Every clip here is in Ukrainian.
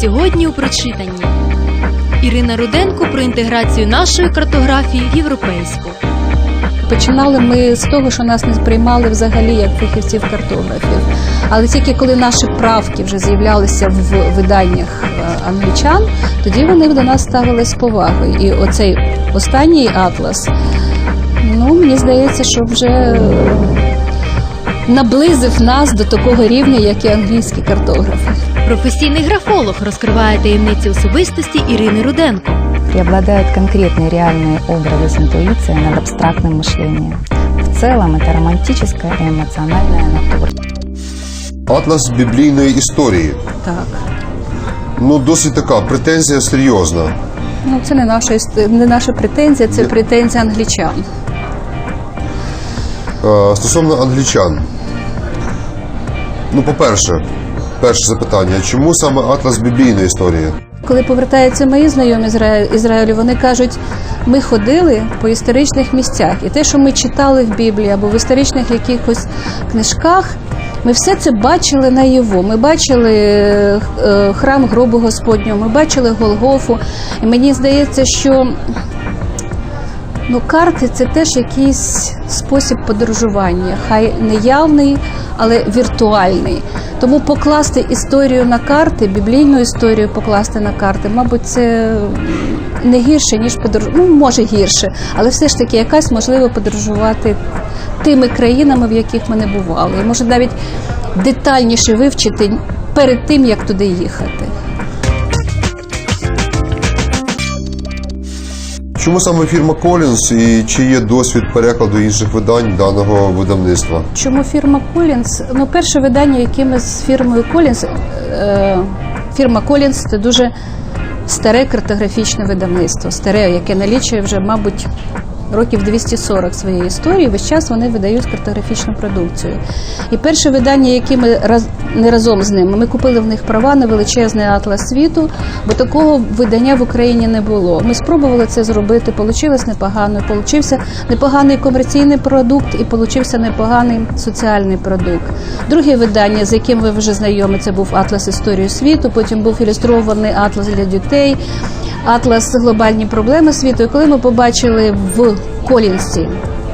сьогодні у прочитанні. Ірина Руденко про інтеграцію нашої картографії в європейську. Починали ми з того, що нас не сприймали взагалі як фахівців картографів. Але тільки коли наші правки вже з'являлися в виданнях е, англічан, тоді вони до нас ставили з повагою. І оцей останній атлас, ну мені здається, що вже наблизив нас до такого рівня, як і англійські картографи. Професійний графолог розкриває таємниці особистості Ірини Руденко. преобладают конкретные реальные образы с интуицией над абстрактным мышлением. В целом это романтическая и эмоциональная натура. Атлас біблійної історії. Так. Ну, досить така претензія серйозна. Ну, це не наша іс- не наша претензія, це Ні. претензія англічан. Е, Стосовно англічан. Ну, по-перше, перше запитання: чому саме атлас біблійної історії? Коли повертаються мої знайомі з Ізраїлю, вони кажуть, ми ходили по історичних місцях, і те, що ми читали в Біблії або в історичних якихось книжках, ми все це бачили на наяву. Ми бачили е, храм гробу Господнього, ми бачили Голгофу. І мені здається, що Ну, карти це теж якийсь спосіб подорожування, хай не явний, але віртуальний. Тому покласти історію на карти, біблійну історію покласти на карти, мабуть, це не гірше, ніж подорожувати. Ну, може гірше, але все ж таки якась можливо подорожувати тими країнами, в яких ми не бували. І може навіть детальніше вивчити перед тим, як туди їхати. Чому саме фірма Колінс і чи є досвід перекладу інших видань даного видавництва? Чому фірма Колінс? Ну, перше видання, яке ми з фірмою Collins, е, фірма Колінс – це дуже старе картографічне видавництво, старе, яке налічує вже, мабуть, років 240 своєї історії. Весь час вони видають картографічну продукцію. І перше видання, яке ми раз, не разом з ними, ми купили в них права на величезний атлас світу, бо такого видання в Україні не було. Ми спробували це зробити, получилось непогано, получився непоганий комерційний продукт і получився непоганий соціальний продукт. Друге видання, з яким ви вже знайомі, це був Атлас історії світу. Потім був ілюстрований атлас для дітей, атлас глобальні проблеми світу. І коли ми побачили в Колінсі.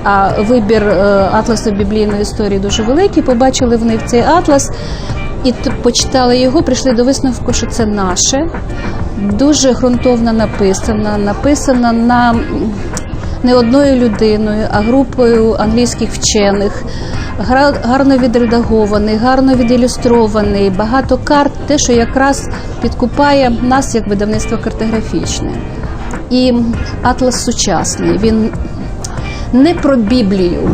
А вибір е, атласу біблійної історії дуже великий. Побачили в них цей атлас і почитали його, прийшли до висновку, що це наше. Дуже ґрунтовно написано, написано на не одною людиною, а групою англійських вчених. Гарно відредагований, гарно віділюстрований, багато карт, те, що якраз підкупає нас як видавництво картографічне. І атлас сучасний. Він не про Біблію,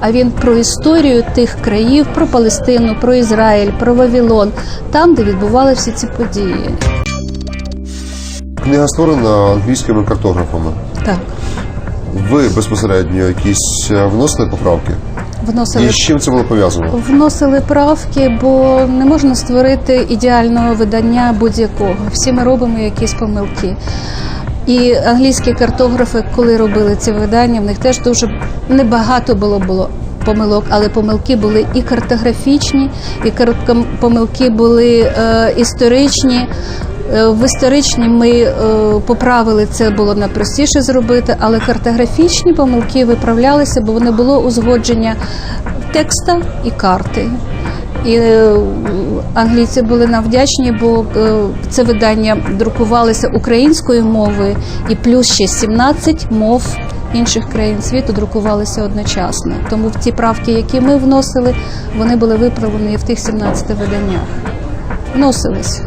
а він про історію тих країв, про Палестину, про Ізраїль, про Вавилон, там, де відбувалися всі ці події. Книга створена англійськими картографами. Так, Ви безпосередньо якісь вносили поправки? Вносили І з чим це було пов'язано? Вносили правки, бо не можна створити ідеального видання будь-якого. Всі ми робимо якісь помилки. І англійські картографи, коли робили ці видання, в них теж дуже небагато було було помилок, але помилки були і картографічні, і кар- помилки були е, історичні. Е, В історичні ми е, поправили це було найпростіше зробити, але картографічні помилки виправлялися, бо не було узгодження текста і карти. І е, англійці були нам вдячні, бо це видання друкувалося українською мовою, і плюс ще 17 мов інших країн світу друкувалися одночасно. Тому ті правки, які ми вносили, вони були виправлені в тих 17 виданнях. Вносились.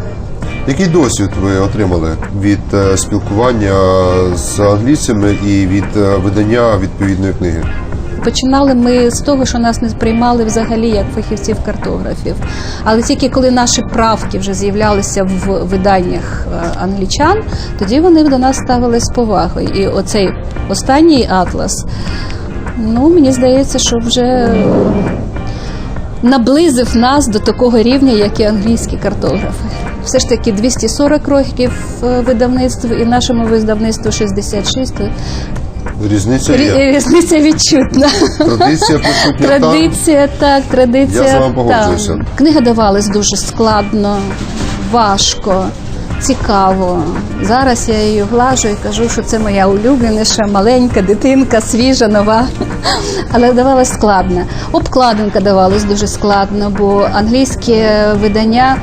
Який досвід ви отримали від е, спілкування з англійцями і від е, видання відповідної книги? Починали ми з того, що нас не сприймали взагалі як фахівців картографів. Але тільки коли наші правки вже з'являлися в виданнях е, англічан, тоді вони до нас ставили з повагою. І оцей останній атлас, ну мені здається, що вже наблизив нас до такого рівня, як і англійські картографи. Все ж таки 240 років е, видавництву і нашому видавництву 66. то Різниця є. Різниця відчутна. Традиція присутня. Традиція, так, традиція. Я з вами погоджуюся. там. Книга давалась дуже складно, важко. цікаво. Зараз я її глажу і кажу, що це моя улюбленіша, маленька дитинка, свіжа, нова. Але давалось складно. Обкладинка давалась дуже складно, бо англійське видання.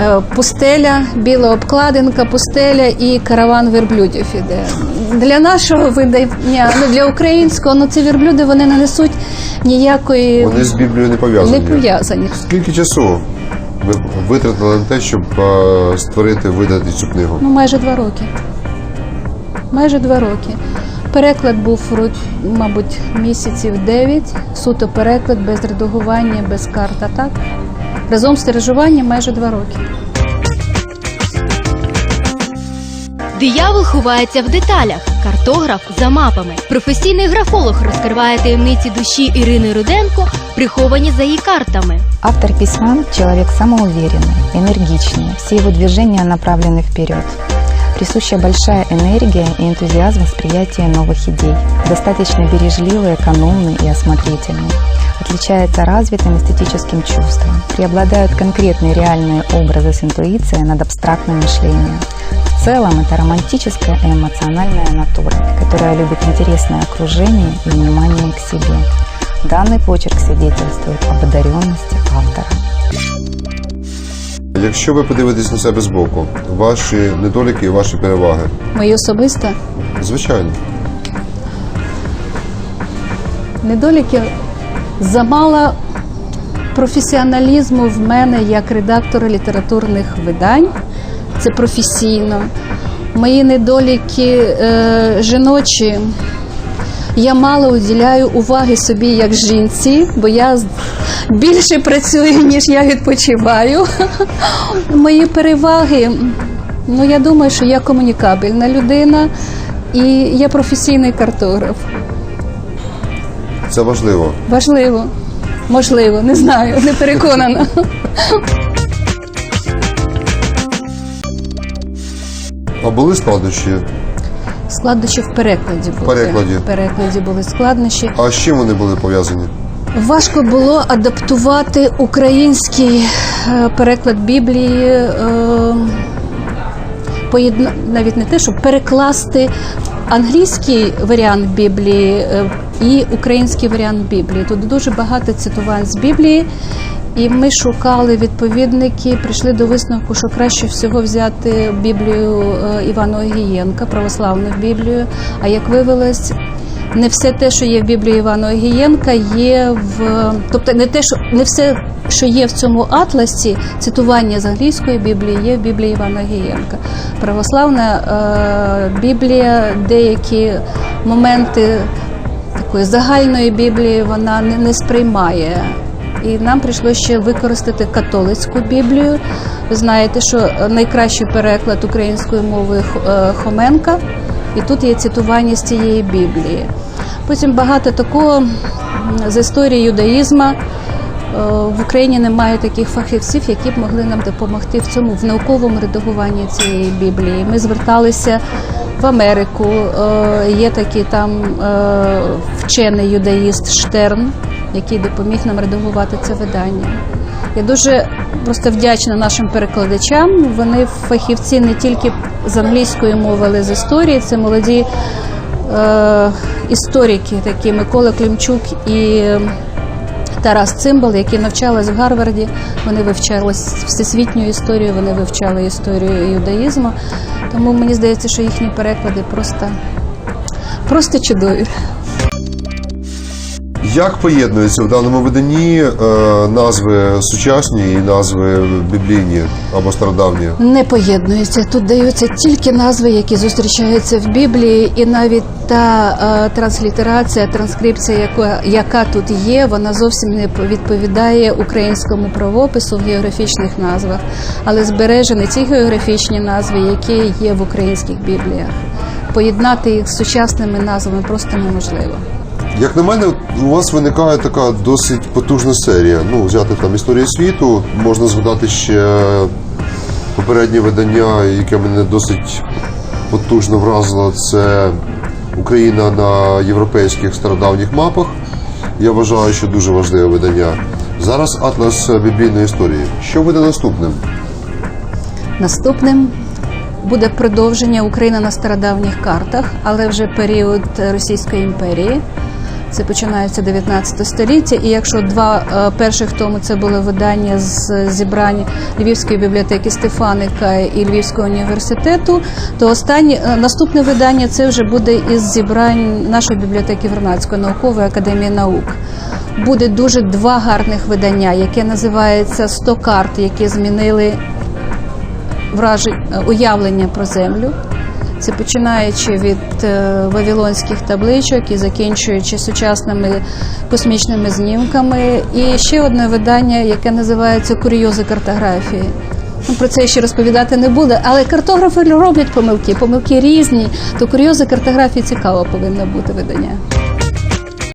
е, Пустеля, біла обкладинка, пустеля і караван верблюдів іде. Для нашого видання, ну для українського, ну ці верблюди вони не несуть ніякої Вони з Біблією не не пов'язані. пов'язані. Скільки часу ви витратили на те, щоб е, створити, видати цю книгу? Ну, майже два роки. Майже два роки. Переклад був, ро- мабуть, місяців дев'ять. Суто переклад без редагування, без карт, а так. Разом з тиражуванням майже два роки. Диявол ховається в деталях. Картограф за мапами. Професійний графолог розкриває таємниці душі Ірини Руденко, приховані за її картами. Автор письма – человек самоуверенный, энергичный, все его движения направлены вперед. Присуща большая энергия и энтузиазм восприятия новых идей. Достаточно бережливый, экономный и осмотрительный. Отличается развитым эстетическим чувством. Преобладают конкретные реальные образы с интуицией над абстрактным мышлением. В целом это романтическая и эмоциональная натура, которая любит интересное окружение и внимание к себе. Данный почерк свидетельствует об одаренности автора. Якщо ви подивитесь на себе збоку, ваші недоліки і ваші переваги, Мої особисто звичайно. недоліки замало професіоналізму в мене як редактора літературних видань. Це професійно. Мої недоліки е, жіночі. Я мало уділяю уваги собі як жінці, бо я більше працюю, ніж я відпочиваю. Мої переваги. Ну, я думаю, що я комунікабельна людина і я професійний картограф. Це важливо. Важливо, можливо, не знаю, не переконана. А були складнощі? Складнощі в перекладі були. перекладі. В перекладі були складнощі. А з чим вони були пов'язані? Важко було адаптувати український е, переклад Біблії, е, поєдна... навіть не те, щоб перекласти англійський варіант Біблії е, і український варіант Біблії. Тут дуже багато цитувань з Біблії. І ми шукали відповідники, прийшли до висновку, що краще всього взяти Біблію е, Івана Огієнка, православну Біблію. А як виявилось, не все те, що є в Біблії Івана Огієнка, є в тобто не те, що не все, що є в цьому атласі, цитування з англійської Біблії, є в Біблії Івана Огієнка. Православна е, Біблія, деякі моменти такої загальної Біблії вона не, не сприймає. І нам прийшлося ще використати католицьку Біблію. Ви знаєте, що найкращий переклад українською мовою е, Хоменка, і тут є цитування з цієї Біблії. Потім багато такого з історії юдаїзму. Е, В Україні немає таких фахівців, які б могли нам допомогти в цьому в науковому редагуванні цієї Біблії. Ми зверталися в Америку. Е, Є такий там вчений юдаїст Штерн, який допоміг нам редагувати це видання. Я дуже просто вдячна нашим перекладачам. Вони фахівці не тільки з англійської мови, але й з історії. Це молоді е, історики, такі Микола Климчук і Тарас Цимбал, які навчались в Гарварді. Вони вивчали всесвітню історію, вони вивчали історію юдаїзму. Тому мені здається, що їхні переклади просто, просто чудові. Як поєднуються в даному виданні е, назви сучасні і назви біблійні або стародавні? Не поєднуються. Тут даються тільки назви, які зустрічаються в Біблії, і навіть та е, транслітерація, транскрипція, яка, яка тут є, вона зовсім не відповідає українському правопису в географічних назвах, але збережені ті географічні назви, які є в українських бібліях. Поєднати їх з сучасними назвами просто неможливо. Як на мене, у вас виникає така досить потужна серія. Ну, взяти там історію світу, можна згадати ще попереднє видання, яке мене досить потужно вразило. Це Україна на європейських стародавніх мапах. Я вважаю, що дуже важливе видання. Зараз атлас біблійної історії. Що буде наступним? Наступним буде продовження Україна на стародавніх картах, але вже період Російської імперії. Це починається 19 століття. І якщо два е, перших тому це були видання з зібрань Львівської бібліотеки Стефаника і Львівського університету, то останнє е, наступне видання це вже буде із зібрань нашої бібліотеки Вернадської наукової академії наук. Буде дуже два гарних видання, яке називається «100 карт, які змінили вражень е, уявлення про землю. Це починаючи від вавілонських вавилонських табличок і закінчуючи сучасними космічними знімками. І ще одне видання, яке називається Курйози картографії. Ну, про це ще розповідати не буде, але картографи роблять помилки, помилки різні. То курйози картографії цікаво повинно бути видання.